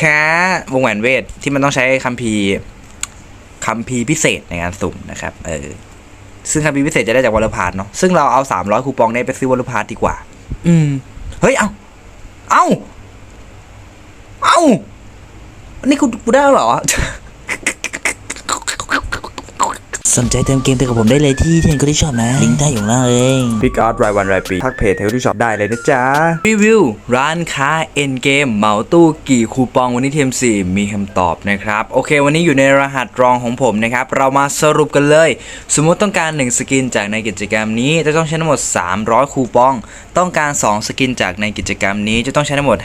ค้าวงแหวนเวทที่มันต้องใช้คัมภีร์คัมภีร์พิเศษในการสุ่มนะครับ เออ ซึ่งคัมภีร์พิเศษจะได้จากวอลพาร์ทเนาะ ซึ่งเราเอาสามร้อยคูปองเนี้ไปซื้อวอลพาร์ทดีกว่า อืม เฮ้ย เอาเอาเอาอันนี้กูกูได้แล้วเหรอ สนใจเติมเกมเติมกับผมได้เลยที่เทนก็ที่ชอบนะลิงก์ใต้อยู่ข้างล่างเลยพิกอาร์ตรายวันรายปีทักเพจเทลที่ช็อปได้เลยนะจ๊ะรีวิวร้านค้าเอ็นเกมเหมาตู้กี่คูปองวันนี้เทมสี่มีคำตอบนะครับโอเค วันนี้อยู่ในรหัสรองของผมนะครับเรามาสรุปกันเลย สมมุติต้องการ 1 สกินจากในกิจกรรมนี้จะต้องใช้ทั้งหมด 300 คูปอง ต้องการ 2 สกินจากในกิจกรรมนี้จะต้องใช้ทั้งหมด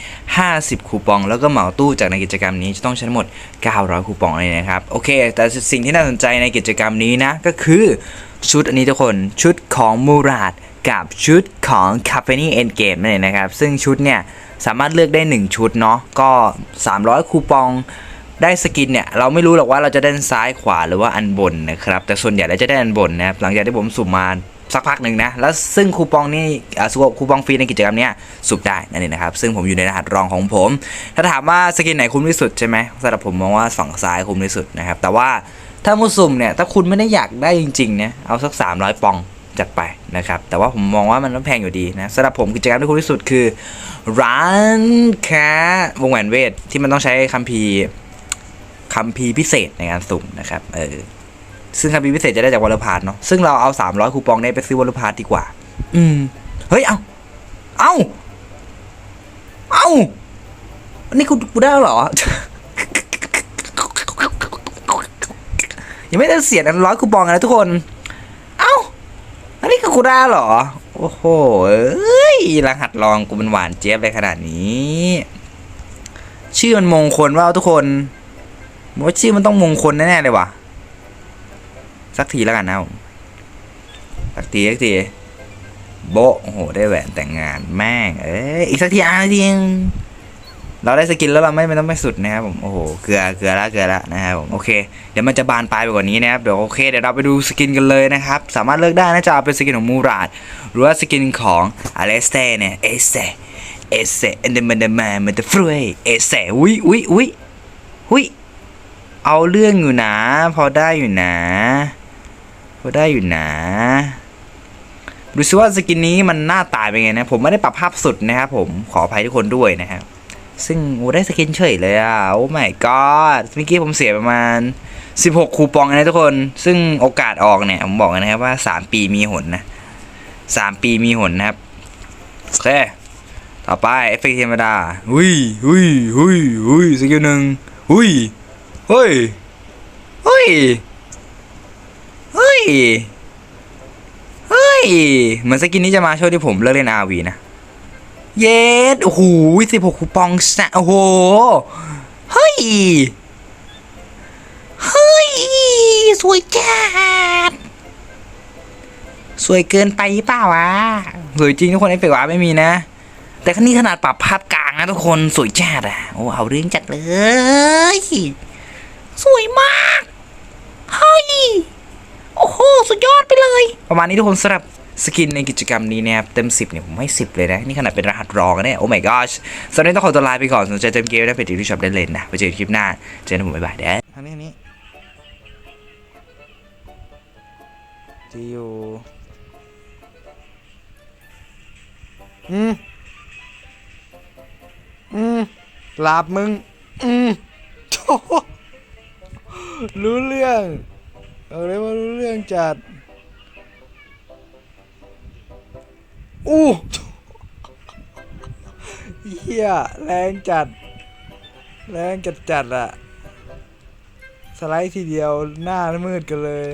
550 คูปอง แล้วก็เหมาตู้จากในกิจกรรมนี้จะต้องใช้ทั้งหมด 900 คูปองเลยนะครับโอเค แต่สิ่งที่น่าสนใจในกิจกรรมนี้นะ ก็คือชุดอันนี้ทุกคนชุดของมูราดกับชุดของ c a f e n i Endgame นั่นเองนะครับ ซึ่งชุดเนี่ย สามารถเลือกได้ 1 ชุดเนาะก็ 300 คูปองได้สกินเนี่ย เราไม่รู้หรอกว่าเราจะได้ซ้ายขวาหรือว่าอันบนนะครับ แต่ส่วนใหญ่เราจะได้อันบนนะครับ หลังจากที่ผมสุ่มมาสักพักหนึ่งนะ แล้วซึ่งคูปองนี่อ่าสคูปองฟรีในกิจกรรมเนี้ยสุ่มได้นั่นเองนะครับ ซึ่งผมอยู่ในรหัสรองของผม ถ้าถามว่าสกินไหนคุ้มที่สุดใช่ไหมสำหรับผมมองว่าฝั่งซ้ายคุ้มที่สุดนะครับ แต่ว่า ถ้ามุสุ่มเนี่ยถ้าคุณไม่ได้อยากได้จริงๆเนี่ยเอาสัก 300 ปองจัดไปนะครับ แต่ว่าผมมองว่ามันต้องแพงอยู่ดีนะสำหรับผมกิจกรรมที่คุ้มที่สุดคือ ร้านค้าวงแหวนเวทที่มันต้องใช้คัมภีร์คัมภีร์พิเศษในการสุ่มนะครับเออซึ่งคัมภีร์พิเศษจะได้จากวอลพาร์ทเนาะซึ่งเราเอา 300 คูปองเนี้ไปซื้อวอลพาร์ทดีกว่า อืมเฮ้ยเอาเอาเอานนี้กูกูได้เหรอ ยังไม่ได้เสียอันร้อยคูปองเลยนะทุกคน เอ้า อันนี้คือกูได้เหรอ โอ้โห เอ้ย รหัสรองกูเป็นหวานเจี๊ยบเลยขนาดนี้ ชื่อมันมงคลว่าทุกคนว่าชื่อมันต้องมงคลแน่ๆเลยว่ะ สักทีแล้วกันนะผมสักทีสักทีโบโอ้โห ได้แหวนแต่งงานแม่ง เอ้ย อีกสักทีอะทีนึง เราได้สกินแล้วเราไม่ไม่ต้องไปสุดนะครับผมโอ้โหเกลือเกลือละเกลือละนะครับผมโอเคเดี๋ยวมันจะบานปลายไปกว่านี้นะครับเดี๋ยวโอเคเดี๋ยวเราไปดูสกินกันเลยนะครับสามารถเลือกได้นะจะเอาเป็นสกินของมูราดหรือว่าสกินของอเลสเต้เนี่ยเอเซเอเซเอนเดมันเดมันมันเดฟรวยเอสเซอุ้ยอุ้ยอุ้ยอุ้ยเอาเรื่องอยู่นะ พอได้อยู่นะ พอได้อยู่นะดูซิว่าสกินนี้มันหน้าตายเป็นไงนะ ผมไม่ได้ปรับภาพสุดนะครับผมขออภัยทุกคนด้วยนะครับ ซึ่งโอ้ได้สกินเฉยเลยอะ โอ้ my god เมื่อกี้ผมเสียประมาณ 16 คูปองนะทุกคน ซึ่งโอกาสออกเนี่ย ผมบอกนะครับว่า 3 ปีมีหนนะ3 ปีมีหนนะครับ โอเค ต่อไป เอฟเฟกต์ธรรมดาหุยหุยหุยหุยสกิลหนึ่งหุยเฮ้ยเฮ้ยเฮ้ยเฮ้ยเหมือนสกินนี้จะมาช่วงที่ผมเลิกเล่นอาวีนะ เย็ดโอ้โหสิบหกคูปองสะโอ้โห เฮ้ย เฮ้ย สวยจัด สวยเกินไปเปล่าวะ สวยจริงทุกคนไอ้เฟกวะไม่มีนะ แต่คันนี้ขนาดปรับภาพกลางนะทุกคนสวยจัดอะ โอ้เอาเรื่องจัดเลย สวยมาก เฮ้ย โอ้โห สุดยอดไปเลย ประมาณนี้ทุกคนสำหรับ สกินในกิจกรรมนี้นะครับเต็ม 10เนี่ยผมให้ 10 เลยนะ นี่ขนาดเป็นรหัสรองนะเนี่ยโอ้ my gosh สำหรับนนี้ต้องขอตัวลาไปก่อนสนใจเติมเกมได้เพจที่ชอบได้เลยนะไปเจอกันคลิปหน้าเจอกันผมบ๊ายบายเด้อทางนี้ทางนี้ที่อยู่อืมอืมหลับมึง อืมโถ่รู้เรื่อง เอาเลยว่ารู้เรื่องจัด อู้เฮียแรงจัด แรงจัดจัดอะสไลด์ทีเดียวหน้ามืดกันเลย